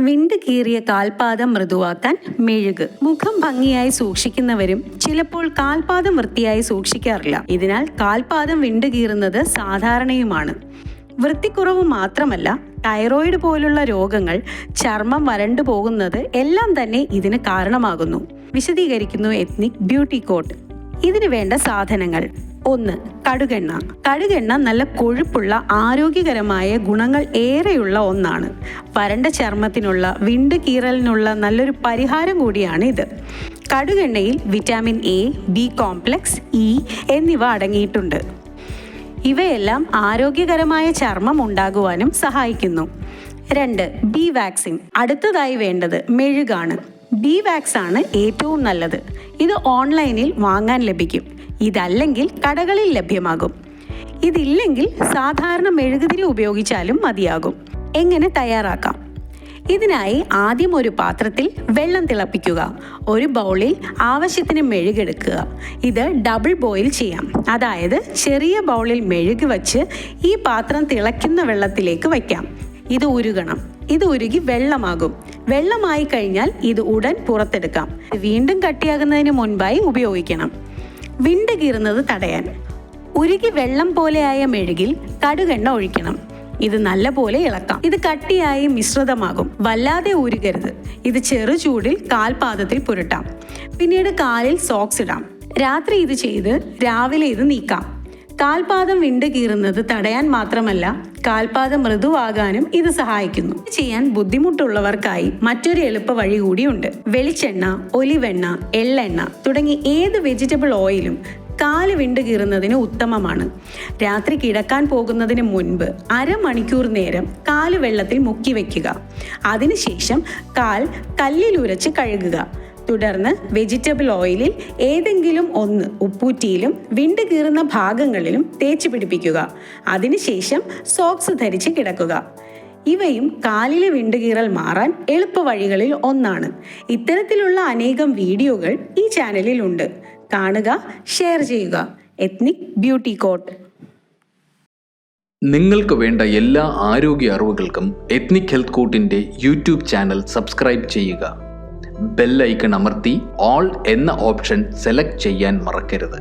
വിണ്ട് കീറിയ കാൽപാദം മൃദുവാക്കാൻ മെഴുക്. മുഖം ഭംഗിയായി സൂക്ഷിക്കുന്നവരും ചിലപ്പോൾ കാൽപാദം വൃത്തിയായി സൂക്ഷിക്കാറില്ല. ഇതിനാൽ കാൽപാദം വിണ്ട് കീറുന്നത് സാധാരണയുമാണ്. വൃത്തിക്കുറവ് മാത്രമല്ല തൈറോയിഡ് പോലുള്ള രോഗങ്ങൾ ചർമ്മം വരണ്ടു പോകുന്നത് എല്ലാം തന്നെ ഇതിന് കാരണമാകുന്നു. വിശദീകരിക്കുന്നു എത്നിക് ബ്യൂട്ടി കോട്ട്. ഇതിന് വേണ്ട സാധനങ്ങൾ. ഒന്ന് കടുകെണ്ണ. കടുകെണ്ണ നല്ല കൊഴുപ്പുള്ള ആരോഗ്യകരമായ ഗുണങ്ങൾ ഏറെയുള്ള ഒന്നാണ്. വരണ്ട ചർമ്മത്തിനുള്ള വിണ്ട് കീറലിനുള്ള നല്ലൊരു പരിഹാരം കൂടിയാണ് ഇത് കടുകെണ്ണയിൽ vitamin A B complex E എന്നിവ അടങ്ങിയിട്ടുണ്ട്. ഇവയെല്ലാം ആരോഗ്യകരമായ ചർമ്മം ഉണ്ടാകുവാനും സഹായിക്കുന്നു. രണ്ട് ബി വാക്സിൻ. അടുത്തതായി വേണ്ടത് മെഴുകാണ്. ബി വാക്സ് ആണ് ഏറ്റവും നല്ലത്. ഇത് ഓൺലൈനിൽ വാങ്ങാൻ ലഭിക്കും. ഇതല്ലെങ്കിൽ കടകളിൽ ലഭ്യമാകും. ഇതില്ലെങ്കിൽ സാധാരണ മെഴുകുതിരി ഉപയോഗിച്ചാലും മതിയാകും. എങ്ങനെ തയ്യാറാക്കാം? ഇതിനായി ആദ്യം ഒരു പാത്രത്തിൽ വെള്ളം തിളപ്പിക്കുക. ഒരു ബൗളിൽ ആവശ്യത്തിന് മെഴുകെടുക്കുക ഇത് ഡബിൾ ബോയിൽ ചെയ്യാം. അതായത് ചെറിയ ബൗളിൽ മെഴുക് വച്ച് ഈ പാത്രം തിളയ്ക്കുന്ന വെള്ളത്തിലേക്ക് വയ്ക്കാം. ഇത് ഉരുകണം. ഇത് ഉരുകി വെള്ളമാകും. വെള്ളമായി കഴിഞ്ഞാൽ ഇത് ഉടൻ പുറത്തെടുക്കാം. വീണ്ടും കട്ടിയാകുന്നതിന് മുൻപായി ഉപയോഗിക്കണം. വിണ്ട് കീറുന്നത് തടയാൻ. ഉരുകി വെള്ളം പോലെയായ മെഴുകിൽ കടുകെണ്ണ ഒഴിക്കണം. ഇത് നല്ലപോലെ ഇളക്കാം. ഇത് കട്ടിയായി മിശ്രിതമാകും. വല്ലാതെ ഊരുകരുത്. ഇത് ചെറു ചൂടിൽ കാൽപാദത്തിൽ പുരട്ടാം. പിന്നീട് കാലിൽ സോക്സ് ഇടാം. രാത്രി ഇത് ചെയ്ത് രാവിലെ ഇത് നീക്കാം. കാൽപാദം വിണ്ടുകീറുന്നത് തടയാൻ മാത്രമല്ല കാൽപാദം മൃദുവാകാനും ഇത് സഹായിക്കുന്നു. ചെയ്യാൻ ബുദ്ധിമുട്ടുള്ളവർക്കായി മറ്റൊരു എളുപ്പ വഴി കൂടിയുണ്ട്. വെളിച്ചെണ്ണ ഒലിവെണ്ണ എള്ളെണ്ണ തുടങ്ങി ഏത് വെജിറ്റബിൾ ഓയിലും കാൽ വിണ്ട് കീറുന്നതിന് ഉത്തമമാണ്. രാത്രി കിടക്കാൻ പോകുന്നതിന് മുൻപ് അരമണിക്കൂർ നേരം കാൽ വെള്ളത്തിൽ മുക്കി വയ്ക്കുക അതിനുശേഷം കാൽ കല്ലിൽ ഉരച്ച് കഴുകുക. തുടർന്ന് വെജിറ്റബിൾ ഓയിലിൽ ഏതെങ്കിലും ഒന്ന് ഉപ്പൂറ്റിയിലും വിണ്ട് കീറുന്ന ഭാഗങ്ങളിലും തേച്ച് പിടിപ്പിക്കുക. അതിനുശേഷം സോക്സ് ധരിച്ച് കിടക്കുക. ഇവയും കാലിലെ വിണ്ടുകീറൽ മാറാൻ എളുപ്പവഴികളിൽ ഒന്നാണ്. ഇത്തരത്തിലുള്ള അനേകം വീഡിയോകൾ ഈ ചാനലിൽ ഉണ്ട്. കാണുക ഷെയർ ചെയ്യുക. Ethnic beauty court. നിങ്ങൾക്ക് വേണ്ട എല്ലാ ആരോഗ്യ അറിവുകൾക്കും എത്നിക് ഹെൽത്ത് കോട്ടിന്റെ യൂട്യൂബ് ചാനൽ സബ്സ്ക്രൈബ് ചെയ്യുക. ബെല്ലൈക്കൺ അമർത്തി ഓൾ എന്ന ഓപ്ഷൻ സെലക്ട് ചെയ്യാൻ മറക്കരുത്.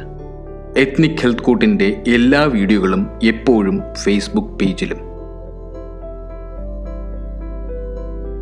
എത്നിക് ഹെൽത്ത് കോട്ടിന്റെ എല്ലാ വീഡിയോകളും എപ്പോഴും ഫേസ്ബുക്ക് പേജിലും.